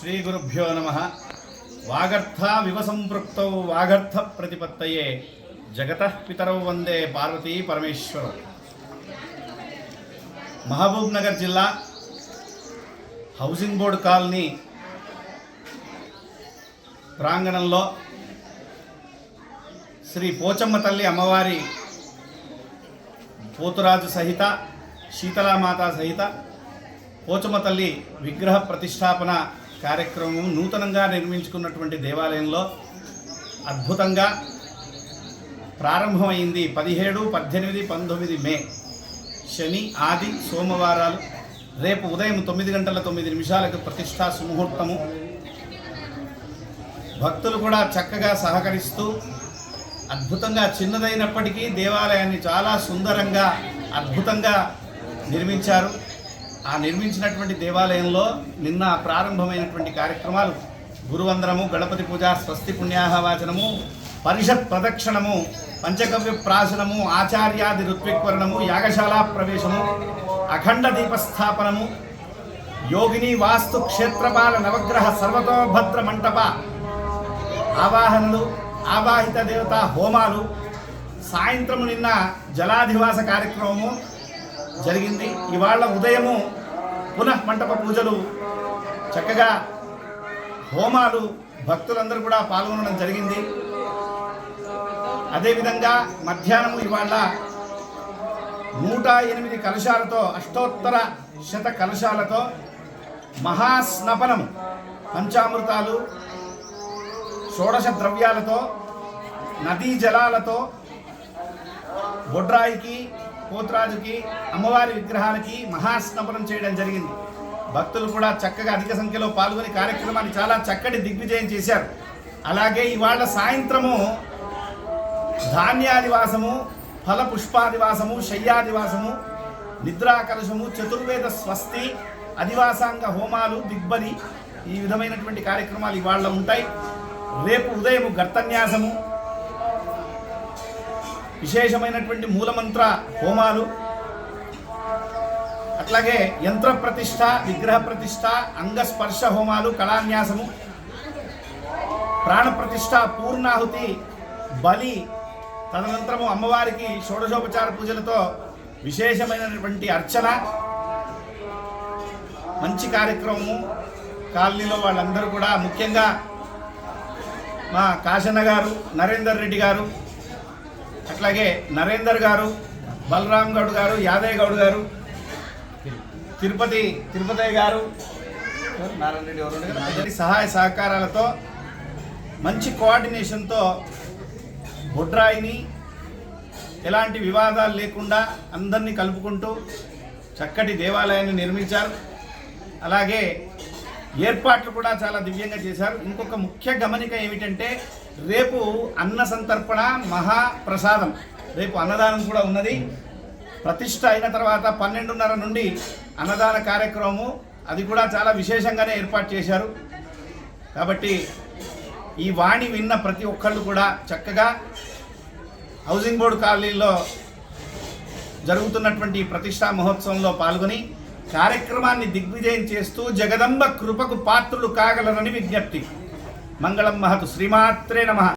శ్రీ గురుభ్యో నమ వాగర్థ వివసంపృక్తౌ వాగర్థ ప్రతిపత్తయే జగత పితరౌ వందే పార్వతీ పరమేశ్వరం మహబూబ్ నగర్ జిల్లా హౌసింగ్ బోర్డు కాలనీ ప్రాంగణంలో శ్రీ పోచమ్మ తల్లి అమ్మవారి పోతురాజు సహిత శీతలామాత సహిత పోచమ్మ తల్లి విగ్రహ ప్రతిష్టాపన కార్యక్రమం నూతనంగా నిర్మించుకున్నటువంటి దేవాలయంలో అద్భుతంగా ప్రారంభమైంది పదిహేడు పద్దెనిమిది పంతొమ్మిది మే. శని ఆది సోమవారాలు. రేపు ఉదయం తొమ్మిది గంటల తొమ్మిది నిమిషాలకు ప్రతిష్టా సుముహూర్తము. భక్తులు కూడా చక్కగా సహకరిస్తూ అద్భుతంగా చిన్నదైనప్పటికీ దేవాలయాన్ని చాలా సుందరంగా అద్భుతంగా నిర్మించారు. ఆ నిర్మించినటువంటి దేవాలయంలో నిన్న ప్రారంభమైనటువంటి కార్యక్రమాలు గురువందనము గణపతి పూజ స్వస్తి పుణ్యాహవాచనము పరిషత్ ప్రదక్షిణము పంచగవ్య ప్రాశనము ఆచార్యాది ఋత్విక్వరణము యాగశాల ప్రవేశము అఖండ దీపస్థాపనము యోగిని వాస్తు క్షేత్రపాల నవగ్రహ సర్వతోభద్ర మంటప ఆవాహనలు ఆవాహిత దేవత హోమాలు సాయంత్రం నిన్న జలాధివాస కార్యక్రమము జరిగింది. ఇవాళ ఉదయము పునః మంటప పూజలు చక్కగా హోమాలు భక్తులందరూ కూడా పాల్గొనడం జరిగింది. అదేవిధంగా మధ్యాహ్నము ఇవాళ నూట ఎనిమిది కలశాలతో అష్టోత్తర శత కలశాలతో మహాస్నపనము పంచామృతాలు షోడశ ద్రవ్యాలతో నదీ జలాలతో బొడ్రాయికి పోతురాజుకి అమ్మవారి విగ్రహానికి మహాస్నపనం చేయడం జరిగింది. భక్తులు కూడా చక్కగా అధిక సంఖ్యలో పాల్గొని కార్యక్రమాన్ని చాలా చక్కటి దిగ్విజయం చేశారు. అలాగే ఇవాళ సాయంత్రము ధాన్యాదివాసము ఫల పుష్పాదివాసము శయ్యాదివాసము నిద్రాకలశము చతుర్వేద స్వస్తి అధివాసాంగ హోమాలు దిగ్బలి ఈ విధమైనటువంటి కార్యక్రమాలు ఇవాళ ఉంటాయి. రేపు ఉదయం గర్తన్యాసము విశేషమైనటువంటి మూలమంత్ర హోమాలు. అట్లాగే యంత్ర ప్రతిష్ట విగ్రహ ప్రతిష్ట అంగస్పర్శ హోమాలు కళాన్యాసము ప్రాణ ప్రతిష్ట పూర్ణాహుతి బలి తదనంతరము అమ్మవారికి షోడశోపచార పూజలతో విశేషమైనటువంటి అర్చన మంచి కార్యక్రమము. కాలనీలో వాళ్ళందరూ కూడా ముఖ్యంగా మా కాశన్న గారు నరేందర్ రెడ్డి గారు అట్లాగే నరేందర్ గారు బలరాం గౌడ్ గారు యాదయ్య గౌడ్ గారు తిరుపతి తిరుపతయ్య గారు నారాయణ రెడ్డి ఎవరు సహాయ సహకారాలతో మంచి కోఆర్డినేషన్తో బొడ్రాయిని ఎలాంటి వివాదాలు లేకుండా అందరినీ కలుపుకుంటూ చక్కటి దేవాలయాన్ని నిర్మించారు. అలాగే ఏర్పాట్లు కూడా చాలా దివ్యంగా చేశారు. ఇంకొక ముఖ్య గమనిక ఏమిటంటే రేపు అన్న సంతర్పణ మహాప్రసాదం. రేపు అన్నదానం కూడా ఉన్నది. ప్రతిష్ట అయిన తర్వాత పన్నెండున్నర నుండి అన్నదాన కార్యక్రమము అది కూడా చాలా విశేషంగానే ఏర్పాటు చేశారు. కాబట్టి ఈ వాణి విన్న ప్రతి ఒక్కళ్ళు కూడా చక్కగా హౌసింగ్ బోర్డు కాలనీలో జరుగుతున్నటువంటి ప్రతిష్టా మహోత్సవంలో పాల్గొని కార్యక్రమాన్ని దిగ్విజయం చేస్తూ జగదంబ కృపకు పాత్రులు కాగలరని విజ్ఞప్తి. మంగళం మహతు. శ్రీమాత్రే నమ.